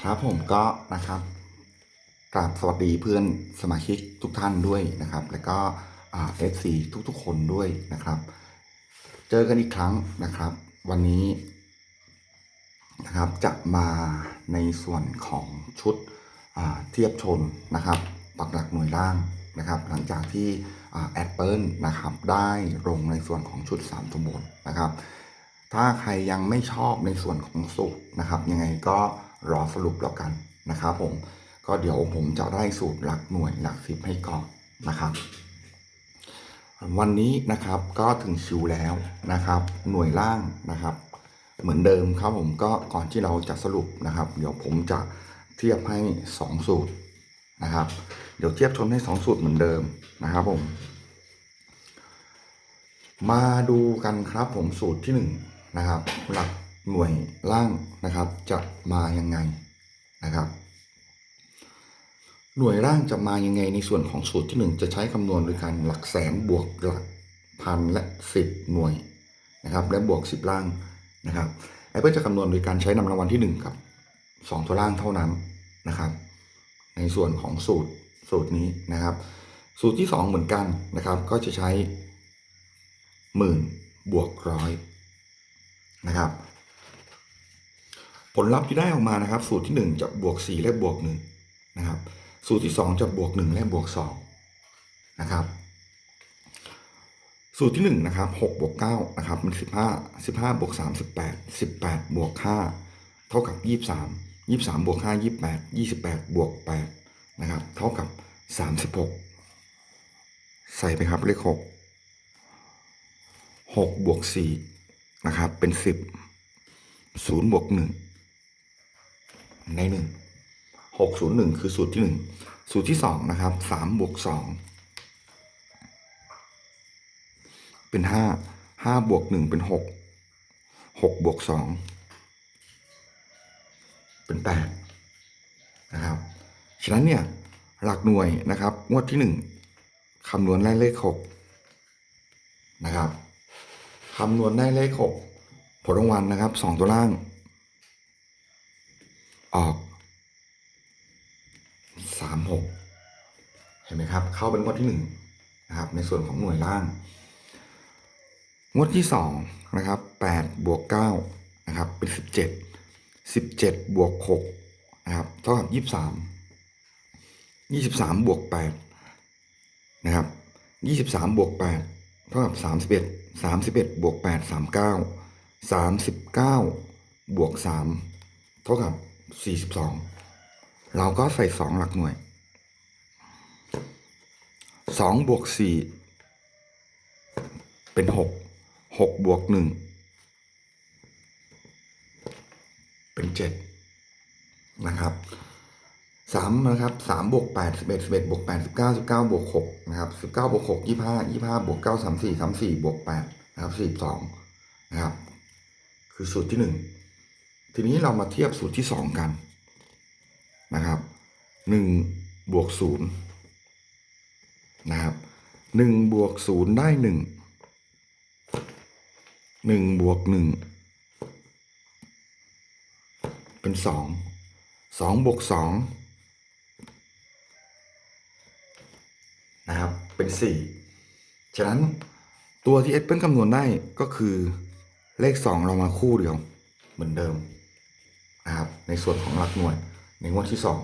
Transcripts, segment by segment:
ครับผมก็นะครับกราบสวัสดีเพื่อนสมาชิกทุกท่านด้วยนะครับ แล้วก็เอฟซีทุกๆ คนด้วยนะครับ เจอกันอีกครั้งนะครับ วันนี้นะครับจะมาในส่วนของชุดเทียบชนนะครับปักหลักหน่วยล่างนะครับ หลังจากที่แอดเปิลนะครับได้ลงในส่วนของชุด3สมบูรณ์นะครับ ถ้าใครยังไม่ชอบในส่วนของสูตรนะครับ ยังไงก็ รอสรุปแล้วกันนะครับผมก็เดี๋ยวผมจะได้สูตรหลักหน่วยหลักสิบให้ก่อนนะครับ วันนี้นะครับก็ถึงชิวแล้วนะครับ หน่วยล่างนะครับ เหมือนเดิมครับผมก็ก่อนที่เราจะสรุปนะครับ เดี๋ยวผมจะเทียบให้ 2 สูตรนะครับ เดี๋ยวเทียบชนให้ 2 สูตรเหมือนเดิมนะครับผม มาดูกันครับผมสูตรที่หนึ่งนะครับ หลัก หน่วยล่างนะครับจะมายังไงนะครับ หน่วยล่างจะมายังไงในส่วนของสูตรที่หนึ่งจะใช้คำนวณโดยการหลักแสนบวกหลักพันและสิบหน่วยนะครับ และบวกสิบล่างนะครับไอ้เพื่อจะคำนวณโดยการใช้นำรางวัลที่หนึ่งกับสองตัวล่างเท่านั้นนะครับ ในส่วนของสูตรสูตรนี้นะครับ สูตรที่สองเหมือนกันนะครับ ก็จะใช้หมื่นบวกร้อยนะครับ ผลลัพธ์ที่ได้ออกมานะครับ สูตรที่หนึ่งจะบวกสี่และบวกหนึ่งนะครับ สูตรที่สองจะบวกหนึ่งและบวกสองนะครับ สูตรที่หนึ่งนะครับหกบวกเก้านะครับมันสิบห้าสิบห้าบวกสามสิบแปดสิบแปดบวกห้าเท่ากับยี่สิบสามยี่สิบสามบวกห้ายี่สิบแปดยี่สิบแปดบวกแปดนะครับ เท่ากับสามสิบหกใส่ไปครับเลขหกหกบวกสี่นะครับ เป็นสิบศูนย์บวกหนึ่ง ในหนึ่งหกศูนย์หนึ่งคือสูตรที่หนึ่งสูตรที่สองนะครับสามบวกสองเป็นห้าห้าบวกหนึ่งเป็นหกหกบวกสองเป็นแปดนะครับ ฉะนั้นเนี่ยหลักหน่วยนะครับ งวดที่หนึ่งคำนวณได้เลขหกนะครับคำนวณได้เลขหกผลรางวัลนะครับสองตัวล่าง ออกสามหกเห็นไหมครับ เข้าเป็นงวดที่หนึ่งนะครับ ในส่วนของหน่วยล่าง งวดที่สองนะครับแปดบวกเก้านะครับเป็นสิบเจ็ดสิบเจ็ดบวกหกนะครับเท่ากับยี่สิบสามยี่สิบสามบวกแปดนะครับยี่สิบสามบวกแปดเท่ากับสามสิบเอ็ดสามสิบเอ็ดบวกแปดสามเก้าสามสิบเก้าบวกสามเท่ากับ สี่สิบสองเราก็ใส่สองหลักหน่วยสองบวกสี่เป็นหกหกบวกหนึ่งเป็นเจ็ดนะครับสามนะครับสามบวกแปดสิบเอ็ดสิบเอ็ดบวกแปดสิบเก้าสิบเก้าบวกหกนะครับสิบเก้าบวกหกยี่ห้ายี่ห้าบวกเก้าสามสี่สามสี่บวกแปดนะครับสี่สองนะครับ คือสูตรที่หนึ่ง ทีนี้เรามาเทียบสูตรที่สองกันนะครับหนึ่งบวกศูนย์นะครับหนึ่งบวกศูนย์ได้หนึ่งหนึ่งบวกหนึ่งเป็นสองสองบวกสองนะครับเป็นสี่ฉะนั้นตัวที่เอสเป็นคำนวณได้ก็คือเลขสองเรามาคู่เดียวเหมือนเดิม นะครับในส่วนของหลักหน่วย ในงวดที่สอง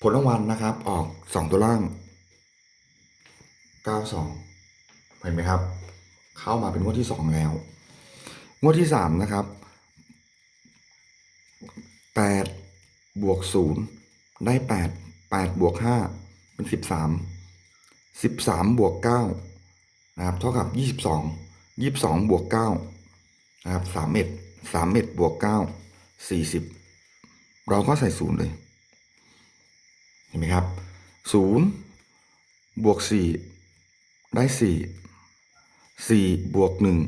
ผลรางวัลนะครับ ออกสองตัวล่างเก้าสองเห็นไหมครับ เข้ามาเป็นงวดที่สองแล้ว งวดที่สามนะครับแปดบวกศูนย์ได้แปดแปดบวกห้าเป็นสิบสามสิบสามบวกเก้านะครับเท่ากับยี่สิบสองยี่สิบสองบวกเก้านะครับสามเอ็ดสามเอ็ดบวกเก้า สี่สิบเราก็ใส่ศูนย์เลย เห็นไหมครับศูนย์บวกสี่ได้สี่สี่บวกหนึ่ง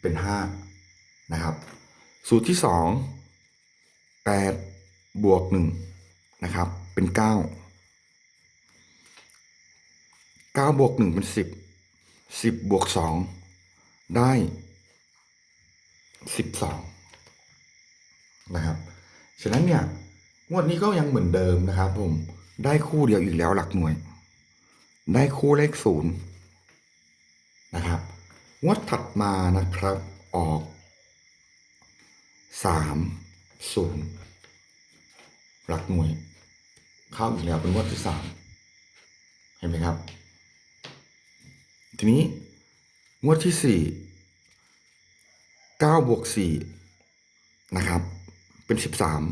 เป็นห้านะครับ สูตรที่สองแปดบวกหนึ่งนะครับ เป็นเก้าเก้าบวกหนึ่งเป็นสิบสิบบวกสองได้ สิบสองฉะนั้นเนี่ย งวดนี้ก็ยังเหมือนเดิมนะครับผม ได้คู่เดียวอีกแล้วหลักหน่วย ได้คู่เลขศูนย์นะครับ งวดถัดมานะครับ ออกสามศูนย์หลักหน่วย เข้าอีกแล้วเป็นงวดที่สามเห็นไหมครับ ทีนี้งวดที่สี่ เก้าบวกสี่นะครับ เป็นสิบสาม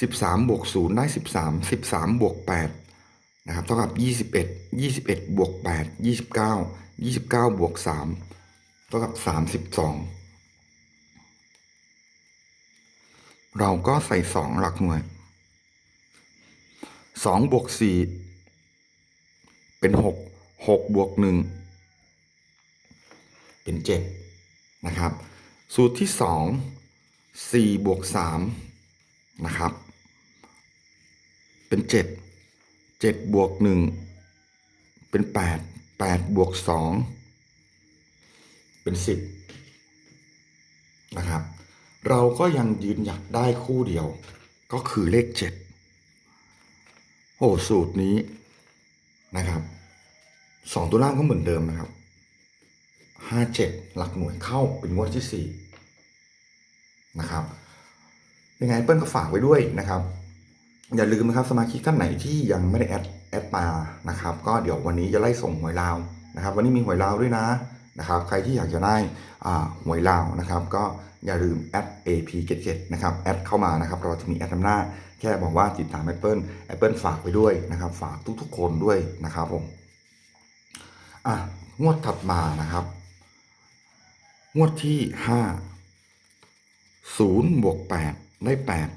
สิบสามบวกศูนย์ได้สิบสามสิบสามบวกแปดนะครับ เท่ากับยี่สิบเอ็ดยี่สิบเอ็ดบวกแปดยี่สิบเก้ายี่สิบเก้าบวกสามเท่ากับสามสิบสองเราก็ใส่สองหลักหน่วยสองบวกสี่เป็นหกหกบวกหนึ่งเป็นเจ็ดนะครับ สูตรที่สองสี่บวกสามนะครับ เป็นเจ็ดเจ็ดบวกหนึ่งเป็นแปดแปดบวกสองเป็นสิบนะครับ เราก็ยังยืนหยัดได้คู่เดียว ก็คือเลขเจ็ดโอ้สูตรนี้นะครับสองตัวล่างก็เหมือนเดิมนะครับ ห้าเจ็ดหลักหน่วยเข้าเป็นงวดที่สี่นะครับยังไงเปิ้ลก็ฝากไว้ด้วยนะครับ อย่าลืมนะครับสมาชิกท่านไหนที่ยังไม่ได้แอดแอดมานะครับ ก็เดี๋ยววันนี้จะไล่ส่งหวยลาวนะครับ วันนี้มีหวยลาวด้วยนะนะครับ ใครที่อยากจะได้หวยลาวนะครับ ก็อย่าลืมแอด AP เกตนะครับแอดเข้ามานะครับ เราจะมีแอดนำหน้า แค่บอกว่าติดตาม Apple Apple ฝากไปด้วยนะครับ ฝากทุกๆคนด้วยนะครับผมอะงวดถัดมานะครับ งวดที่ห้าศูนย์บวกแปดได้แปด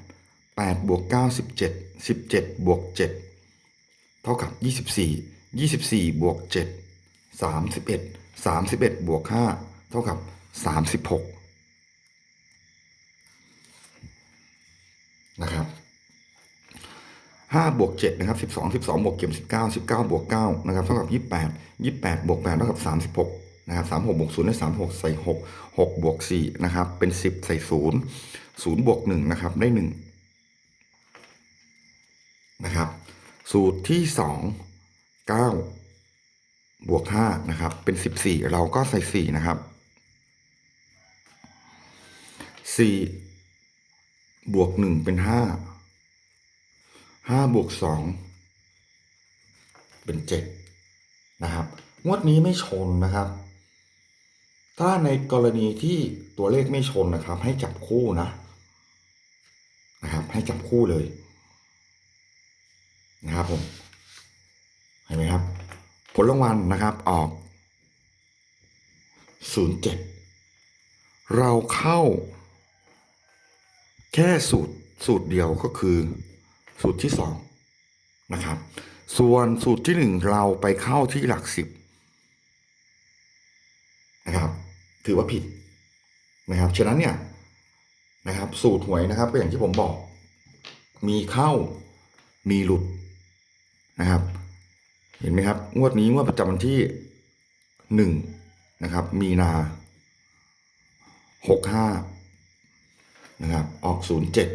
แปดบวกเก้าสิบเจ็ดสิบเจ็ดบวกเจ็ดเท่ากับยี่สิบสี่ยี่สิบสี่บวกเจ็ดสามสิบเอ็ดสามสิบเอ็ดบวกห้าเท่ากับสามสิบหกนะครับห้าบวกเจ็ดนะครับสิบสองสิบสองบวกเก็บสิบเก้าสิบเก้าบวกเก้านะครับเท่ากับยี่สิบแปดยี่สิบแปดบวกแปดเท่ากับสามสิบหก นะครับสามหกบวกศูนย์ได้สามหกใส่หกหกบวกสี่นะครับเป็นสิบใส่ศูนย์ศูนย์บวกหนึ่งนะครับได้หนึ่งนะครับสูตรที่สองเก้าบวกห้านะครับเป็นสิบสี่เราก็ใส่สี่นะครับสี่บวกหนึ่งเป็นห้าห้าบวกสองเป็นเจ็ดนะครับ งวดนี้ไม่ชนนะครับ ถ้าในกรณีที่ตัวเลขไม่ชนนะครับ ให้จับคู่นะนะครับ ให้จับคู่เลยนะครับผมเห็นไหมครับ ผลรางวัลนะครับออก07เราเข้า แค่สูตรสูตรเดียวก็คือ สูตรที่สองนะครับ ส่วนสูตรที่หนึ่งเราไปเข้าที่หลักสิบนะครับ ถือว่าผิดนะครับ ฉะนั้นเนี่ยนะครับ สูตรหวยนะครับ ก็อย่างที่ผมบอก มีเข้ามีหลุดนะครับ เห็นไหมครับ งวดนี้งวดประจำวันที่หนึ่งนะครับ มีนาหกห้านะครับ ออกศูนย์เจ็ด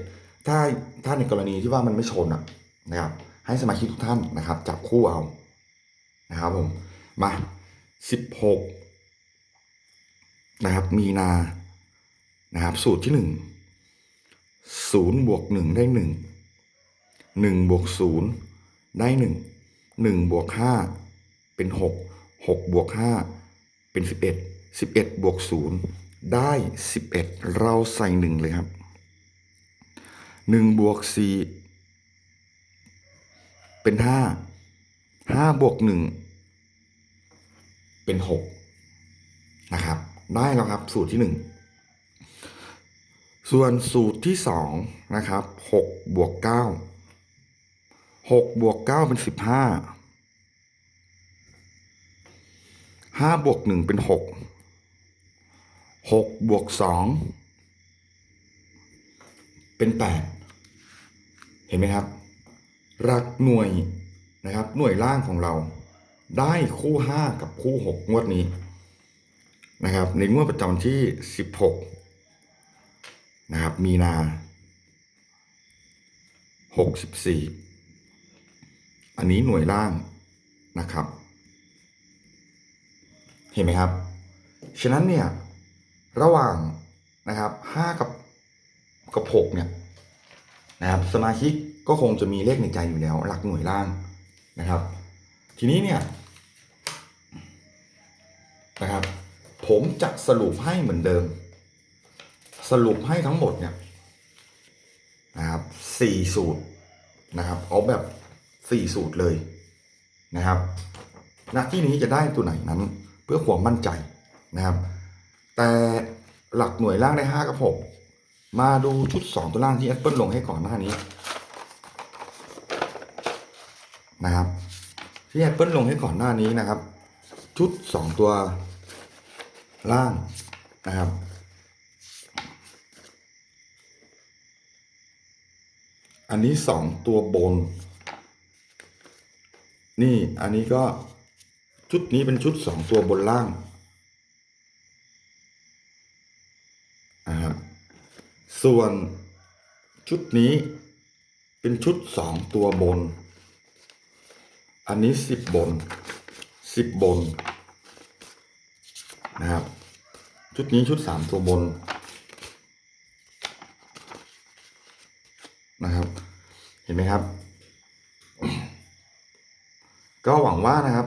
ถ้าถ้าในกรณีที่ว่ามันไม่ชนอะนะครับ ให้สมาชิกทุกท่านนะครับ จับคู่เอานะครับผมมาสิบหก นะครับ มีนานะครับ สูตรที่หนึ่งศูนย์บวกหนึ่งได้หนึ่งหนึ่งบวกศูนย์ได้หนึ่งหนึ่งบวกห้าเป็นหกหกบวกห้าเป็นสิบเอ็ดสิบเอ็ดบวกศูนย์ได้สิบเอ็ดเราใส่หนึ่งเลยครับหนึ่งบวกสี่เป็นห้าห้าบวกหนึ่งเป็นหกนะครับ ได้แล้วครับ สูตรที่หนึ่งส่วนสูตรที่สองนะครับหกบวกเก้าหกบวกเก้าเป็นสิบห้าห้าบวกหนึ่งเป็นหกหกบวกสองเป็นแปดเห็นไหมครับ หลักหน่วยนะครับหน่วยล่างของเราได้คู่ห้ากับคู่หกงวดนี้ นะครับ ในงวดประจำที่สิบหกนะครับ มีนาหกสิบสี่อันนี้หน่วยล่างนะครับ เห็นไหมครับ ฉะนั้นเนี่ย ระหว่างนะครับห้ากับกับหกเนี่ยนะครับสมาชิกก็คงจะมีเลขในใจอยู่แล้ว หลักหน่วยล่างนะครับ ทีนี้เนี่ยนะครับ ผมจะสรุปให้เหมือนเดิม สรุปให้ทั้งหมดเนี่ยนะครับสี่สูตรนะครับ เอาแบบสี่สูตรเลยนะครับหน้าที่นี้จะได้ตัวไหนนั้น เพื่อความมั่นใจนะครับ แต่หลักหน่วยล่างได้ห้ากับหกมาดูชุดสองตัวล่างที่แอปเปิลลงให้ก่อนหน้านี้นะครับที่แอปเปิลลงให้ก่อนหน้านี้นะครับ ชุดสองตัว ล่างนะครับ อันนี้สองตัวบน นี่อันนี้ก็ชุดนี้เป็นชุดสองตัวบนล่างนะครับส่วนชุดนี้เป็นชุดสองตัวบน อันนี้สิบบนสิบบน นะครับ ชุดนี้ชุดสามตัวบนนะครับ เห็นไหมครับ ก็หวังว่านะครับ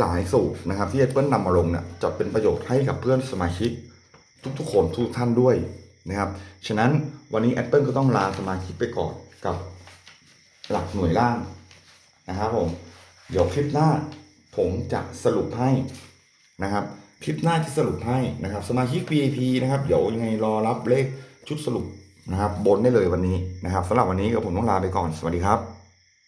หลายๆสูตรนะครับ ที่เปิ้ลนำมาลงเนี่ยจะเป็นประโยชน์ให้กับเพื่อนสมาชิก ทุกๆคนทุกท่านด้วยนะครับ ฉะนั้นวันนี้แอปเปิลก็ต้องลาสมาชิกไปก่อนกับหลักหน่วยล่างนะครับผม เดี๋ยวคลิปหน้าผมจะสรุปให้นะครับ คลิปหน้าจะสรุปให้นะครับ สมาชิก VIP นะครับ เดี๋ยวยังไงรอรับเลขชุดสรุปนะครับ บนได้เลยวันนี้นะครับสำหรับวันนี้ก็ผมต้องลาไปก่อน สวัสดีครับ